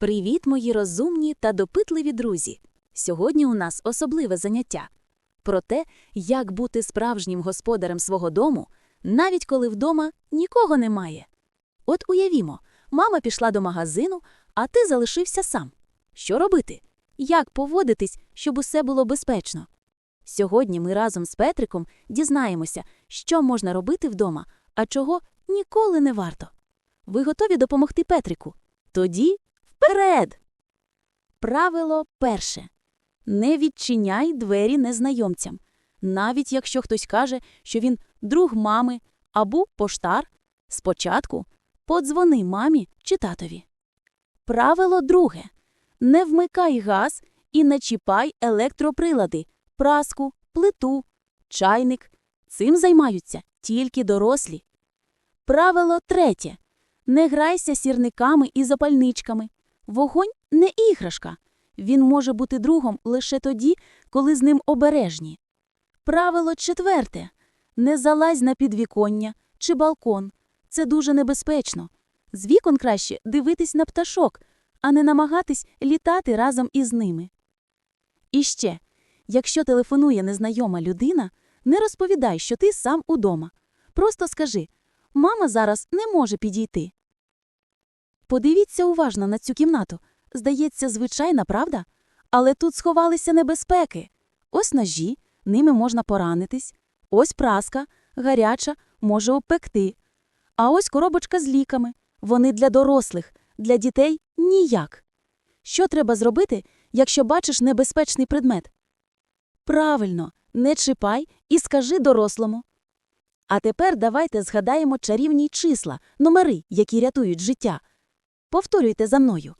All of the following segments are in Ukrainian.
Привіт, мої розумні та допитливі друзі! Сьогодні у нас особливе заняття про те, як бути справжнім господарем свого дому, навіть коли вдома нікого немає. От уявімо, мама пішла до магазину, а ти залишився сам. Що робити? Як поводитись, щоб усе було безпечно? Сьогодні ми разом з Петриком дізнаємося, що можна робити вдома, а чого ніколи не варто. Ви готові допомогти Петрику? Тоді вперед! Правило перше. Не відчиняй двері незнайомцям. Навіть якщо хтось каже, що він друг мами або поштар, спочатку подзвони мамі чи татові. Правило друге. Не вмикай газ і не чіпай електроприлади, праску, плиту, чайник. Цим займаються тільки дорослі. Правило третє. Не грайся сірниками і запальничками. Вогонь не іграшка. Він може бути другом лише тоді, коли з ним обережні. Правило четверте. Не залазь на підвіконня чи балкон. Це дуже небезпечно. З вікон краще дивитись на пташок, а не намагатись літати разом із ними. І ще, якщо телефонує незнайома людина, не розповідай, що ти сам удома. Просто скажи мама зараз не може підійти. Подивіться уважно на цю кімнату. Здається, звичайна, правда? Але тут сховалися небезпеки. Ось ножі, ними можна поранитись. Ось праска, гаряча, може опекти. А ось коробочка з ліками. Вони для дорослих, для дітей ніяк. Що треба зробити, якщо бачиш небезпечний предмет? Правильно, не чіпай і скажи дорослому. А тепер давайте згадаємо чарівні числа, номери, які рятують життя. Повторюйте за мною.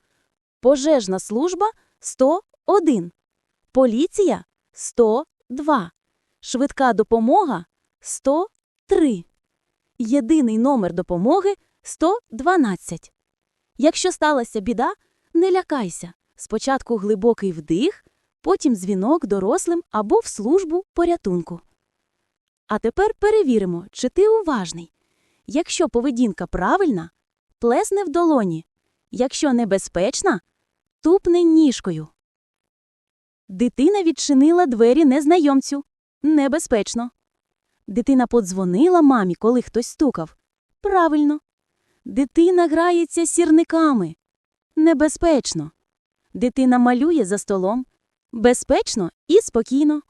Пожежна служба 101. Поліція 102. Швидка допомога 103. Єдиний номер допомоги 112. Якщо сталася біда, не лякайся. Спочатку глибокий вдих, потім дзвінок дорослим або в службу порятунку. А тепер перевіримо, чи ти уважний. Якщо поведінка правильна, плесне в долоні. Якщо небезпечна, тупне ніжкою. Дитина відчинила двері незнайомцю. Небезпечно. Дитина подзвонила мамі, коли хтось стукав. Правильно. Дитина грається сірниками. Небезпечно. Дитина малює за столом. Безпечно і спокійно.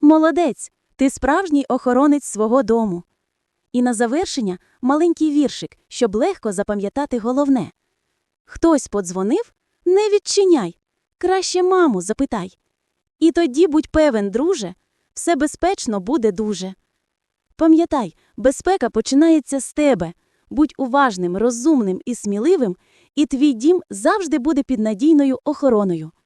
Молодець, ти справжній охоронець свого дому. І на завершення маленький віршик, щоб легко запам'ятати головне. Хтось подзвонив, не відчиняй. Краще маму запитай. І тоді будь певен, друже, все безпечно буде дуже. Пам'ятай, безпека починається з тебе. Будь уважним, розумним і сміливим, і твій дім завжди буде під надійною охороною.